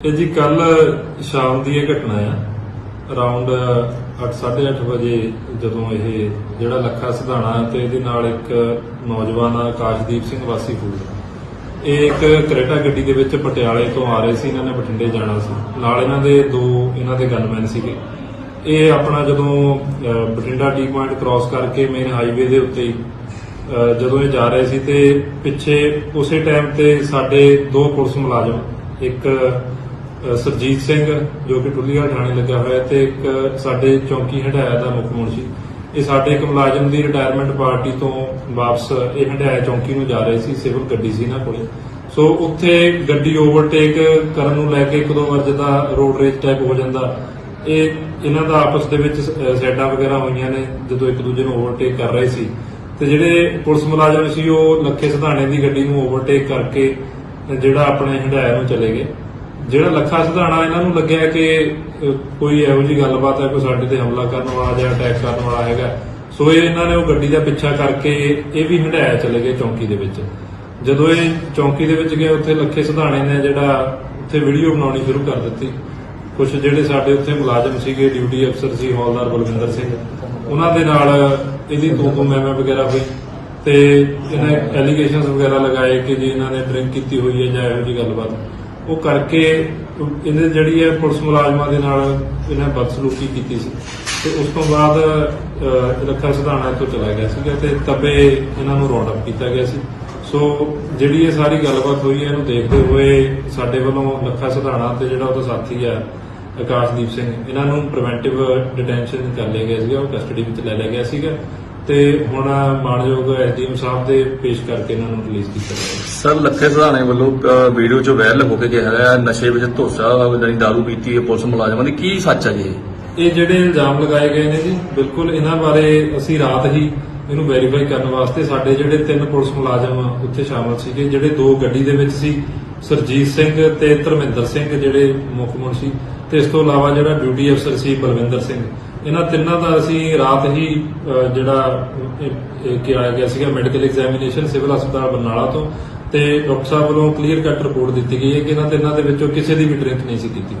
ਇਹ ਜੀ ਕੱਲ ਸ਼ਾਮ ਦੀ ਇਹ ਘਟਨਾ ਆ। ਅਰਾਊਂਡ 8:30 ਵਜੇ ਜਦੋਂ ਇਹ ਜਿਹੜਾ ਲੱਖਾ ਸਿਧਾਣਾ ਤੇ ਇਹਦੇ ਨਾਲ ਇੱਕ ਨੌਜਵਾਨ ਆ ਆਕਾਸ਼ਦੀਪ ਸਿੰਘ ਵਾਸੀ ਫੂਲ ਇਹ ਇੱਕ ਕਰੇਟਾ ਗੱਡੀ ਦੇ ਵਿੱਚ ਪਟਿਆਲੇ ਤੋਂ ਆ ਰਹੇ ਸੀ ਇਹਨਾਂ ਨੇ ਬਠਿੰਡੇ ਜਾਣਾ ਸੀ। ਨਾਲ ਇਹਨਾਂ ਦੇ ਦੋ ਇਹਨਾਂ ਦੇ ਗਨਮੈਨ ਸੀਗੇ। ਇਹ ਆਪਣਾ ਜਦੋਂ ਅਹ, ਬਠਿੰਡਾ ਟੀ ਪੁਆਇੰਟ ਕ੍ਰਾਸ ਕਰਕੇ ਮੇਨ ਹਾਈਵੇ ਦੇ ਉੱਤੇ ਹੀ ਅਹ, ਜਦੋਂ ਇਹ ਜਾ ਰਹੇ ਸੀ ਤੇ ਪਿੱਛੇ ਉਸੇ ਟਾਈਮ ਤੇ ਸਾਡੇ ਦੋ ਪੁਲਿਸ ਮੁਲਾਜ਼ਮ ਇੱਕ ਸਰਜੀਤ ਸਿੰਘ ਜੋ ਕਿ ਟੁੱਲੀਵਾਲ ਥਾਣੇ ਲੱਗਾ ਹੋਇਆ ਤੇ ਇੱਕ ਸਾਡੇ ਚੌਂਕੀ ਹੰਡਾਇਆ ਦਾ ਮੁੱਖ ਮੁਨਸ਼ੀ ਇਹ ਸਾਡੇ ਇੱਕ ਮੁਲਾਜ਼ਮ ਦੀ ਰਿਟਾਇਰਮੈਂਟ ਪਾਰਟੀ ਤੋਂ ਵਾਪਸ ਇਹ ਹੰਡਾਇਆ ਚੌਂਕੀ ਨੂੰ ਜਾ ਰਹੇ ਸੀ ਸਿਵਲ ਗੱਡੀ ਸੀ ਇਹਨਾਂ ਕੋਲੇ। ਸੋ ਉੱਥੇ ਗੱਡੀ ਓਵਰਟੇਕ ਕਰਨ ਨੂੰ ਲੈ ਕੇ ਇੱਕ ਦੋ ਵਾਰ ਦਾ ਰੋਡ ਰੇਜ ਟਾਈਪ ਹੋ ਜਾਂਦਾ ਇਹ ਇਹਨਾਂ ਦਾ ਆਪਸ ਦੇ ਵਿੱਚ ਅਹ, ਵਗੈਰਾ ਹੋਈਆਂ ਨੇ ਜਦੋਂ ਇੱਕ ਦੂਜੇ ਨੂੰ ਓਵਰਟੇਕ ਕਰ ਰਹੇ ਸੀ। ਤੇ ਜਿਹੜੇ ਪੁਲਿਸ ਮੁਲਾਜ਼ਮ ਸੀ ਉਹ ਲੱਖੇ ਸਿਧਾਣੇ ਦੀ ਗੱਡੀ ਨੂੰ ਓਵਰਟੇਕ ਕਰਕੇ ਜਿਹੜਾ ਆਪਣੇ ਹੰਡਾਇਆ ਨੂੰ ਚਲੇ ਗਏ। ਜਿਹੜਾ ਲੱਖਾ ਸਿਧਾਣਾ ਇਹਨਾਂ ਨੂੰ ਲੱਗਿਆ ਕਿ ਕੋਈ ਇਹੋ ਜੀ ਗੱਲਬਾਤ ਹੈ, ਕੋਈ ਸਾਡੇ ਤੇ ਹਮਲਾ ਕਰਨ ਵਾਲਾ ਜਾਂ ਅਟੈਕ ਕਰਨ ਵਾਲਾ ਹੈਗਾ। ਸੋ ਇਹ ਇਹਨਾਂ ਨੇ ਉਹ ਗੱਡੀ ਦਾ ਪਿੱਛਾ ਕਰਕੇ ਇਹ ਵੀ ਹੰਡਾਇਆ ਚਲੇ ਗਏ ਚੌਂਕੀ ਦੇ ਵਿੱਚ। ਜਦੋਂ ਇਹ ਚੌਂਕੀ ਦੇ ਵਿੱਚ ਗਏ, ਉੱਥੇ ਲੱਖੇ ਸਿਧਾਣੇ ਨੇ ਜਿਹੜਾ ਉੱਥੇ ਵੀਡੀਓ ਬਣਾਉਣੀ ਸ਼ੁਰੂ ਕਰ ਦਿੱਤੀ। ਕੁਝ ਜਿਹੜੇ ਸਾਡੇ ਉੱਥੇ ਮੁਲਾਜ਼ਮ ਸੀਗੇ, ਡਿਊਟੀ ਅਫਸਰ ਸੀ, ਹੌਲਦਾਰ ਬਲਵਿੰਦਰ ਸਿੰਘ, ਉਹਨਾਂ ਦੇ ਨਾਲ ਇਹਦੀ ਤੂੰ ਤੂੰ ਮੈਂ ਮੈਂ ਵਗੈਰਾ ਹੋਈ। ਤੇ ਇਹਨਾਂ ਐਲੀਗੇਸ਼ਨਸ ਵਗੈਰਾ ਲਗਾਏ ਕਿ ਜੀ ਇਹਨਾਂ ਨੇ ਡਰਿੰਕ ਕੀਤੀ ਹੋਈ ਹੈ ਜਾਂ ਇਹੋ ਜੀ ਗੱਲਬਾਤ। ਉਹ ਕਰਕੇ ਇਹਨੇ ਜਿਹੜੀ ਹੈ ਪੁਲਿਸ ਮੁਲਾਜ਼ਮਾਂ ਦੇ ਨਾਲ ਇਹਨਾਂ ਬਦਸਲੂਕੀ ਕੀਤੀ ਸੀ। ਤੇ ਉਸ ਤੋਂ ਬਾਅਦ ਅਹ, ਰੱਖਾ ਸਿਧਾਣਾ ਤੋਂ ਚਲਾ ਗਿਆ ਸੀਗਾ ਤੇ ਤਬੇ ਇਹਨਾਂ ਨੂੰ ਰੌਂਡ ਅਪ ਕੀਤਾ ਗਿਆ ਸੀ। ਸੋ ਜਿਹੜੀ ਇਹ ਸਾਰੀ ਗੱਲਬਾਤ ਹੋਈ ਹੈ ਇਹਨੂੰ ਦੇਖਦੇ ਹੋਏ ਸਾਡੇ ਵੱਲੋਂ ਲੱਖਾ ਸਿਧਾਣਾ ਤੇ ਜਿਹੜਾ ਉਹਦਾ ਸਾਥੀ ਆ ਆਕਾਸ਼ਦੀਪ ਸਿੰਘ ਇਹਨਾਂ ਨੂੰ ਪ੍ਰੀਵੈਂਟਿਵ ਡਿਟੈਂਸ਼ਨ ਕਰ ਲਿਆ ਗਿਆ ਸੀਗਾ ਉਹ ਕਸਟਡੀ ਵਿੱਚ ਲੈ ਲਿਆ ਗਿਆ ਸੀਗਾ। ਤੇ ਹੁਣ ਮਾਨਯੋਗ ਐਸਡੀਐਮ ਸਾਹਿਬ ਦੇ ਪੇਸ਼ ਕਰਕੇ ਇਹਨਾਂ ਨੂੰ ਰਿਲੀਜ਼ ਕੀਤਾ ਗਿਆ ਸਰ ਲੱਖੇ ਸਧਾਣੇ ਵੱਲੋਂ ਵੀਡੀਓ 'ਚ ਵਾਇਰਲ ਹੋ ਕੇ ਕਿਹਾ ਗਿਆ ਨਸ਼ੇ ਵਿੱਚ ਧੋਸਾ ਜਾਨੀ ਦਾਰੂ ਪੀਤੀ ਹੈ ਪੁਲਿਸ ਮੁਲਾਜ਼ਮਾਂ ਦੀ ਕੀ ਸੱਚ ਹੈ ਜੀ? ਇਹ ਜਿਹੜੇ ਇਲਜ਼ਾਮ ਲਗਾਏ ਗਏ ਨੇ ਜੀ ਬਿਲਕੁਲ ਇਹਨਾਂ ਬਾਰੇ ਅਸੀਂ ਰਾਤ ਹੀ ਇਹਨੂੰ ਵੈਰੀਫਾਈ ਕਰਨ ਵਾਸਤੇ ਸਾਡੇ ਜਿਹੜੇ ਤਿੰਨ ਪੁਲਿਸ ਮੁਲਾਜ਼ਮ ਉੱਥੇ ਸ਼ਾਮਲ ਸੀਗੇ ਜਿਹੜੇ ਦੋ ਗੱਡੀ ਦੇ ਵਿੱਚ ਸੀ ਸਰਜੀਤ ਸਿੰਘ ਤੇ ਧਰਮਿੰਦਰ ਸਿੰਘ ਜਿਹੜੇ ਮੁੱਖ ਮੁਨਸ਼ੀ, ਤੇ ਇਸ ਤੋਂ ਇਲਾਵਾ ਜਿਹੜਾ ਡਿਊਟੀ ਅਫਸਰ ਸੀ ਬਲਵਿੰਦਰ ਸਿੰਘ। ਇਹਨਾਂ ਤਿੰਨਾਂ ਦਾ ਅਸੀਂ ਰਾਤ ਹੀ ਜਿਹੜਾ ਕਿਹਾ ਗਿਆ ਸੀਗਾ ਮੈਡੀਕਲ ਐਗਜ਼ਾਮੀਨੇਸ਼ਨ ਸਿਵਲ ਹਸਪਤਾਲ ਬਰਨਾਲਾ ਤੋਂ, ਤੇ ਡਾਕਟਰ ਸਾਹਿਬ ਵੱਲੋਂ ਕਲੀਅਰ ਕੱਟ ਰਿਪੋਰਟ ਦਿੱਤੀ ਗਈ ਹੈ ਕਿ ਇਹਨਾਂ ਤਿੰਨਾਂ ਦੇ ਵਿੱਚੋਂ ਕਿਸੇ ਦੀ ਵੀ ਡਰਿੰਕ ਨਹੀਂ ਸੀ ਕੀਤੀ।